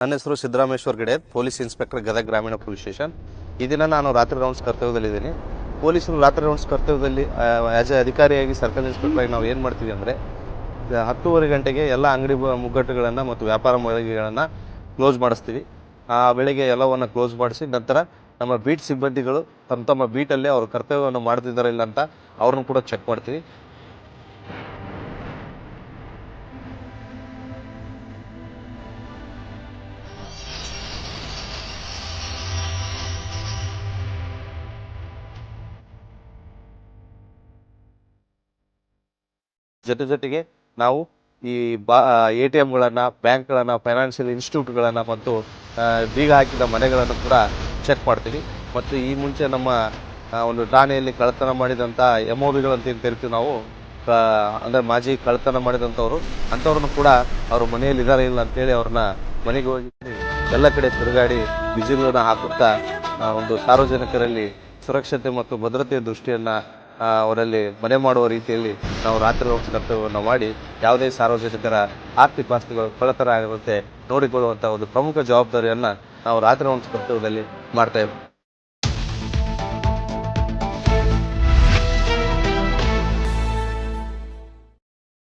ನನ್ನ ಹೆಸರು ಸಿದ್ದರಾಮೇಶ್ವರ್ ಗಡೆ, ಪೊಲೀಸ್ ಇನ್ಸ್ಪೆಕ್ಟರ್ ಗದಗ ಗ್ರಾಮೀಣ ಪೊಲೀಸ್ ಸ್ಟೇಷನ್. ಈ ದಿನ ನಾನು ರಾತ್ರಿ ರೌಂಡ್ಸ್ ಕರ್ತವ್ಯದಲ್ಲಿದ್ದೀನಿ. ಪೊಲೀಸರು ರಾತ್ರಿ ರೌಂಡ್ಸ್ ಕರ್ತವ್ಯದಲ್ಲಿ ಆ್ಯಸ್ ಎ ಅಧಿಕಾರಿಯಾಗಿ, ಸರ್ಕಲ್ ಇನ್ಸ್ಪೆಕ್ಟರ್ ನಾವು ಏನು ಮಾಡ್ತೀವಿ ಅಂದರೆ ಹತ್ತೂವರೆ ಗಂಟೆಗೆ ಎಲ್ಲ ಅಂಗಡಿ ಮುಗ್ಗಟ್ಟುಗಳನ್ನು ಮತ್ತು ವ್ಯಾಪಾರ ಮಳಿಗೆಗಳನ್ನು ಕ್ಲೋಸ್ ಮಾಡಿಸ್ತೀವಿ. ಆ ಬೆಳಗ್ಗೆ ಎಲ್ಲವನ್ನು ಕ್ಲೋಸ್ ಮಾಡಿಸಿ, ನಂತರ ನಮ್ಮ ಬೀಟ್ ಸಿಬ್ಬಂದಿಗಳು ತಮ್ಮ ತಮ್ಮ ಬೀಟಲ್ಲೇ ಅವರು ಕರ್ತವ್ಯವನ್ನು ಮಾಡ್ತಿದ್ದಾರೆ ಇಲ್ಲ ಅಂತ ಅವ್ರನ್ನ ಕೂಡ ಚೆಕ್ ಮಾಡ್ತೀವಿ. ಜೊತೆ ಜೊತೆಗೆ ನಾವು ಈ ಬಾ ಎ ಟಿ ಎಮ್ಗಳನ್ನು ಬ್ಯಾಂಕ್ಗಳನ್ನು ಫೈನಾನ್ಷಿಯಲ್ ಇನ್ಸ್ಟಿಟ್ಯೂಟ್ಗಳನ್ನು ಮತ್ತು ಬೀಗ ಹಾಕಿದ ಮನೆಗಳನ್ನು ಕೂಡ ಚೆಕ್ ಮಾಡ್ತೀವಿ. ಮತ್ತು ಈ ಮುಂಚೆ ನಮ್ಮ ಒಂದು ಠಾಣೆಯಲ್ಲಿ ಕಳ್ಳತನ ಮಾಡಿದಂಥ ಎಂ ಒ ಬಿಗಳು ಅಂತ ಏನು ಕರಿತೀವಿ ನಾವು ಅಂದರೆ ಮಾಜಿ ಕಳ್ಳತನ ಮಾಡಿದಂಥವ್ರು, ಅಂಥವ್ರನ್ನು ಕೂಡ ಅವ್ರ ಮನೆಯಲ್ಲಿ ಇದ್ದಾರೆ ಇಲ್ಲ ಅಂತೇಳಿ ಅವ್ರನ್ನ ಮನೆಗೆ ಹೋಗಿ ಎಲ್ಲ ಕಡೆ ತಿರುಗಾಡಿ ಬಿಸಿಲನ್ನು ಹಾಕುತ್ತಾ ಒಂದು ಸಾರ್ವಜನಿಕರಲ್ಲಿ ಸುರಕ್ಷತೆ ಮತ್ತು ಭದ್ರತೆಯ ದೃಷ್ಟಿಯನ್ನು ಅವರಲ್ಲಿ ಮನೆ ಮಾಡುವ ರೀತಿಯಲ್ಲಿ ನಾವು ರಾತ್ರಿ ಹೊತ್ತು ಕರ್ತವ್ಯವನ್ನು ಮಾಡಿ ಯಾವುದೇ ಸಾರ್ವಜನಿಕರ ಆಸ್ತಿ ಪಾಸ್ತಿಗಳು ಕಳ್ಳತನ ಆಗದಂತೆ ನೋಡಿಕೊಳ್ಳುವಂಥ ಒಂದು ಪ್ರಮುಖ ಜವಾಬ್ದಾರಿಯನ್ನು ನಾವು ರಾತ್ರಿ ಹೊತ್ತು ಕರ್ತವ್ಯದಲ್ಲಿ ಮಾಡ್ತಾ